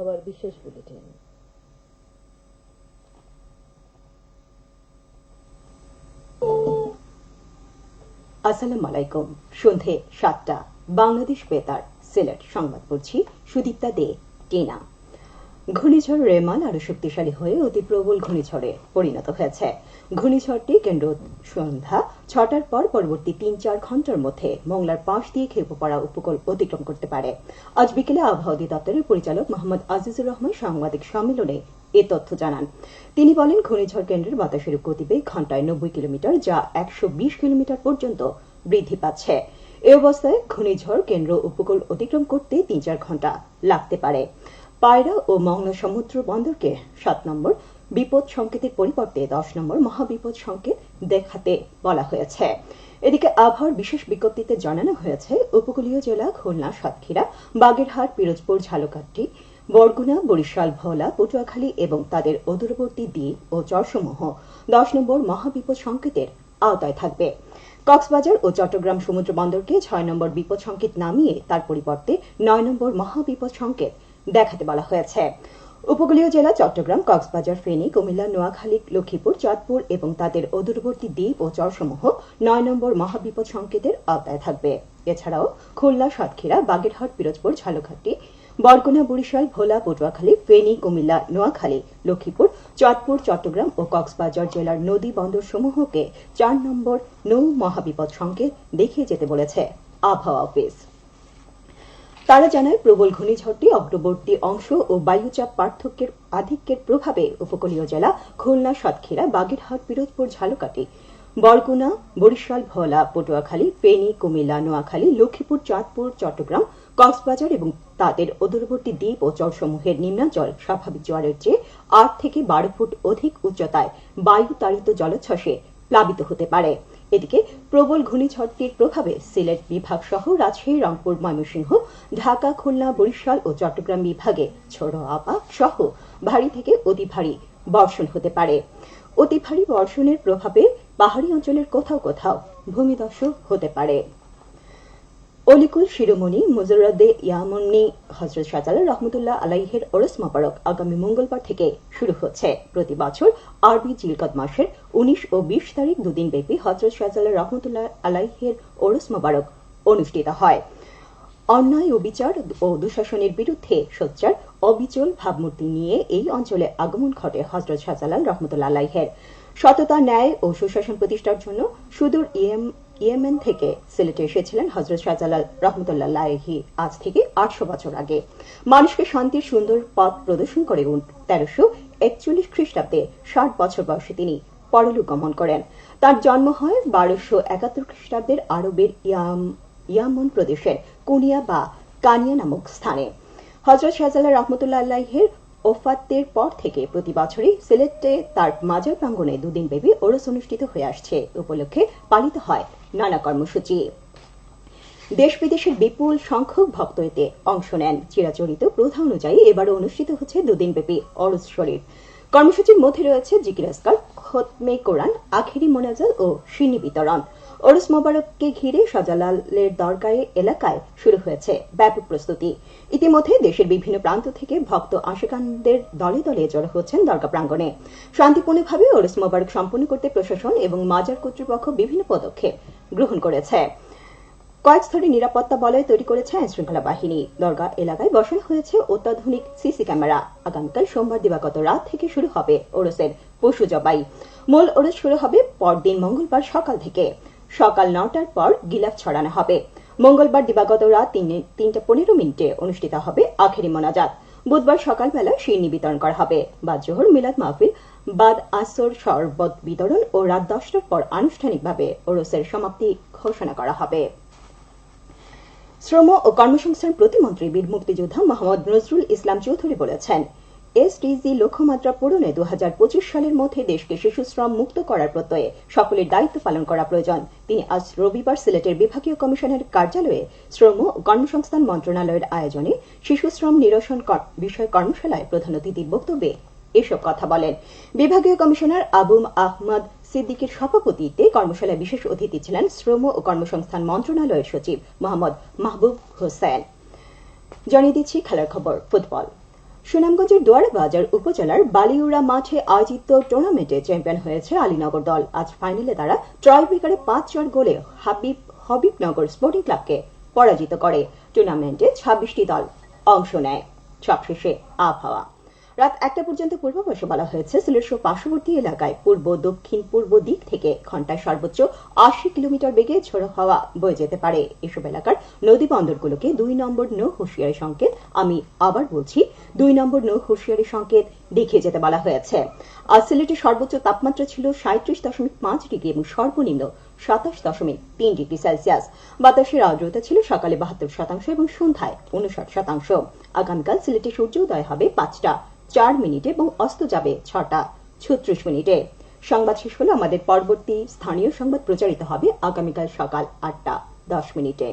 আবহাওয়ার বিশেষ বুলেটিন। আসসালামু আলাইকুম। সন্ধে সাতটা। বাংলাদেশ বেতার, সিলেট। সংবাদ পড়ছি সুদীপ্তা দে, টিনা। ঘূর্ণিঝড় রেমাল আরও শক্তিশালী হয়ে অতি প্রবল ঘূর্ণিঝড়ে পরিণত হয়েছে। ঘূর্ণিঝড়টি কেন্দ্র সন্ধ্যা ছটার পর পরবর্তী তিন চার ঘণ্টার মধ্যে মংলার পাশ দিয়ে খেপোপাড়া উপকূল অতিক্রম করতে পারে। আজ বিকেলে আবহাওয়া অধিদপ্তরের পরিচালক মোহাম্মদ আজিজুর রহমান সাংবাদিক সম্মেলনে এ তথ্য জানান। তিনি বলেন, ঘূর্ণিঝড় কেন্দ্রের বাতাসের গতিবেগ ঘন্টায় নব্বই কিলোমিটার, যা একশো বিশ কিলোমিটার পর্যন্ত বৃদ্ধি পাচ্ছে। এ অবস্থায় ঘূর্ণিঝড় কেন্দ্র উপকূল অতিক্রম করতে তিন চার ঘণ্টা লাগতে পারে। পায়রা ও মংলা সমুদ্র বন্দরকে সাত নম্বর, বিপদ সংকেতের পরিবর্তে দশ নম্বর, মহাবিপদ সংকেত দেখাতে বলা হয়েছে। এদিকে আবহাওয়ার বিশেষ বিজ্ঞপ্তিতে জানানো হয়েছে, উপকূলীয় জেলা খুলনা, সাতক্ষীরা, বাগেরহাট, পিরোজপুর, ঝালকাঠি, বরগুনা, বরিশাল, ভোলা, পটুয়াখালী এবং তাদের অদূরবর্তী দ্বীপ ও চরসমূহ দশ নম্বর মহাবিপদ সংকেতের আওতায় থাকবে। কক্সবাজার ও চট্টগ্রাম সমুদ্র বন্দরকে ছয় নম্বর বিপদ সংকেত নামিয়ে তার পরিবর্তে নয় নম্বর মহাবিপদ সংকেত দেখাতে বলা হয়েছে। উপকূলীয় জেলা চট্টগ্রাম, কক্সবাজার, ফেনী, কুমিল্লা, নোয়াখালী, লক্ষ্মীপুর, চাঁদপুর এবং তাদের অদূরবর্তী দ্বীপ ও চরসমূহ নয় নম্বর মহাবিপদ সংকেতের আওতায় থাকবে। এছাড়াও খুলনা, সাতক্ষীরা, বাগেরহাট, পিরোজপুর, ঝালকাঠি, বরগুনা, বরিশাল, ভোলা, পটুয়াখালী, ফেনী, কুমিল্লা, নোয়াখালী, লক্ষ্মীপুর, চাঁদপুর, চট্টগ্রাম ও কক্সবাজার জেলার নদী বন্দর সমূহকে চার নম্বর নৌ মহাবিপদ সংকেত দেখিয়ে যেতে বলেছে। আবহাওয়া অফিস। তারা জানায়, প্রবল ঘূর্ণিঝড়টি অগ্রবর্তী অংশ ও বায়ুচাপ পার্থক্যের আধিক্যের প্রভাবে উপকূলীয় জেলা খুলনা, সাতক্ষীরা, বাগেরহাট, পিরোজপুর, ঝালকাঠি, বরগুনা, বরিশাল, ভোলা, পটুয়াখালী, ফেনী, কুমিল্লা, নোয়াখালী, লক্ষ্মীপুর, চাঁদপুর, চট্টগ্রাম, কক্সবাজার এবং তাদের অদূরবর্তী দ্বীপ ও চরসমূহের নিম্নাঞ্চল স্বাভাবিক জোয়ারের চেয়ে আট থেকে বারো ফুট অধিক উচ্চতায় বায়ু তাড়িত জলোচ্ছ্বাসে প্লাবিত হতে পারে। এদিকে প্রবল ঘূর্ণিঝড়টির প্রভাবে সিলেট বিভাগ সহ রাজশাহী, রংপুর, ময়মনসিংহ, ঢাকা, খুলনা, বরিশাল ও চট্টগ্রাম বিভাগে ছোড়ো আপা সহ ভারী থেকে অতি ভারী বর্ষণ হতে পারে। অতি ভারী বর্ষণের প্রভাবে পাহাড়ি অঞ্চলের কোথাও কোথাও ভূমিধস হতে পারে। অলিকুল শিরোমণি মুজরাদে ইয়ামনি হজরত শাহজালাল রহমতুল্লাহ আলাইহের ওরস মোবারক আগামী মঙ্গলবার থেকে শুরু হচ্ছে। প্রতি বছর আরবি জিলকদ মাসের উনিশ ও বিশ তারিখ দুদিন ব্যাপী হজরত শাহজালাল রহমতুল্লাহ আলাইহের ওরস মোবারক অনুষ্ঠিত হয়। অন্যায় ও বিচার ও দুঃশাসনের বিরুদ্ধে সোচ্চার, অবিচল ভাবমূর্তি নিয়ে এই অঞ্চলে আগমন ঘটে হজরত শাহজালাল রহমতুল্লাহ আলাইহের। সততা, ন্যায় ও সুশাসন প্রতিষ্ঠার জন্য সুদূর ইয়েম ইয়েমেন থেকে সিলেটে এসেছিলেন হজরত শাহজালাল রহমতুল্লাহ আলাইহি আজ থেকে আটশো বছর আগে। মানুষকে শান্তির সুন্দর পথ প্রদর্শন করে তেরোশো একচল্লিশ খ্রিস্টাব্দে ষাট বছর বয়সে তিনি পরলোক গমন করেন। তার জন্ম হয় বারোশো একাত্তর খ্রিস্টাব্দের আরবের ইয়াম ইয়ামন প্রদেশের কুনিয়া বা কানিয়া নামক স্থানে। হজরত শাহজালাল রহমতুল্লাহ আল্লাহের ওফাতের পর থেকে প্রতি বছরই সিলেটে তার মাজার প্রাঙ্গণে দুদিন ব্যাপী ওরস অনুষ্ঠিত হয়ে আসছে। উপলক্ষে পালিত হয়। নানা কর্মসূচি। দেশ বিদেশের বিপুল সংখ্যক ভক্ত এতে অংশ নেন। চিরাচরিত প্রথা অনুযায়ী এবারও অনুষ্ঠিত হচ্ছে দুদিন ব্যাপী অরস শরীফ কর্মসূচির মধ্যে রয়েছে জিকিরাজকার খতমে কোরআন আখেরি মোনাজাল ও সিনি বিতরণ। ওরস মোবারককে ঘিরে শাহজালালের দরগাহে এলাকায় শুরু হয়েছে ব্যাপক প্রস্তুতি। ইতিমধ্যে দেশের বিভিন্ন প্রান্ত থেকে ভক্ত আশেকানদের দলে দলে জড়ো হচ্ছেন দরগা প্রাঙ্গণে। শান্তিপূর্ণভাবে ওরস মোবারক সম্পন্ন করতে প্রশাসন এবং মাজার কর্তৃপক্ষ বিভিন্ন পদক্ষেপ গ্রহণ করেছে। কয়েক স্তরে নিরাপত্তা বলয় তৈরি করেছে আইনশৃঙ্খলা বাহিনী। দরগা এলাকায় বসানো হয়েছে অত্যাধুনিক সিসি ক্যামেরা। আগামীকাল সোমবার দিবাগত রাত থেকে শুরু হবে ওরসের পশু জবাই। মূল ওরস শুরু হবে পরদিন মঙ্গলবার সকাল থেকে। সকাল নটার পর গিলাফ ছড়ানো হবে। মঙ্গলবার দিবাগত রাত তিনটা পনেরো মিনিটে অনুষ্ঠিত হবে আখেরি মোনাজাত। বুধবার সকালবেলা শিরনি বিতরণ করা হবে। বাদ জোহর, মিলাদ মাহফিল, বাদ আসর, শরবত বিতরণ ও রাত দশটার পর আনুষ্ঠানিকভাবে ওরসের সমাপ্তি ঘোষণা করা হবে। শ্রম ও কর্মসংস্থান প্রতিমন্ত্রী বীর মুক্তিযোদ্ধা মোহাম্মদ নজরুল ইসলাম চৌধুরী বলেছেন এসডিজি লক্ষ্যমাত্রা পূরণে দু হাজার পঁচিশ সালের মধ্যে দেশকে শিশু শ্রম মুক্ত করার প্রত্যয়ে সকলের দায়িত্ব পালন করা প্রয়োজন। তিনি আজ রবিবার সিলেটের বিভাগীয় কমিশনের কার্যালয়ে শ্রম ও কর্মসংস্থান মন্ত্রণালয়ের আয়োজনে শিশু শ্রম নিরসন বিষয় কর্মশালায় প্রধান অতিথির বক্তব্যে এসব কথা বলেন। বিভাগীয় কমিশনার আবুম আহমদ সিদ্দিকের সভাপতিত্বে কর্মশালায় বিশেষ অতিথি ছিলেন শ্রম ও কর্মসংস্থান মন্ত্রণালয়ের সচিব মোহাম্মদ মাহবুব হোসেন। জানিয়ে দিচ্ছি খেলার খবর, ফুটবল। সুনামগঞ্জের দোয়ারা বাজার উপজেলার বালিউড়া মাঠে আয়োজিত টুর্নামেন্টে চ্যাম্পিয়ন হয়েছে আলীনগর দল। আজ ফাইনালে তারা ট্রাইব্রেকারে পাঁচ চার গোলে হাবিব, হবিবনগর স্পোর্টিং ক্লাবকে পরাজিত করে। টুর্নামেন্টে ছাব্বিশটি দল অংশ নেয়। সবশেষে আবহাওয়া। রাত একটা পর্যন্ত পূর্বাভাসে বলা হয়েছে সিলেটসহ পার্শ্ববর্তী এলাকায় পূর্ব, দক্ষিণ, পূর্ব দিক থেকে ঘন্টায় সর্বোচ্চ আশি কিলোমিটার বেগে ঝোড়ো হাওয়া বয়ে যেতে পারে। এসব এলাকার নদী বন্দরগুলোকে দুই নম্বর নৌ হুঁশিয়ারি সংকেত আমি আবার বলছি, দুই নম্বর নৌ হুঁশিয়ারি সংকেত দেখিয়ে যেতে বলা হয়েছে। আজ সিলেটের সর্বোচ্চ তাপমাত্রা ছিল সাঁত্রিশ দশমিক পাঁচ ডিগ্রি এবং সর্বনিম্ন সাতাশ দশমিক তিন ডিগ্রি সেলসিয়াস। বাতাসের আর্দ্রতা ছিল সকালে বাহাত্তর শতাংশ এবং সন্ধ্যায় উনষাট শতাংশ। আগামীকাল সিলেটে সূর্যোদয় হবে পাঁচটা। চার মিনিটে এবং অস্ত যাবে ছটা ছত্রিশ মিনিটে। সংবাদ শেষ হলো আমাদের পরবর্তী স্থানীয় সংবাদ প্রচারিত হবে আগামীকাল সকাল আটটা দশ মিনিটে।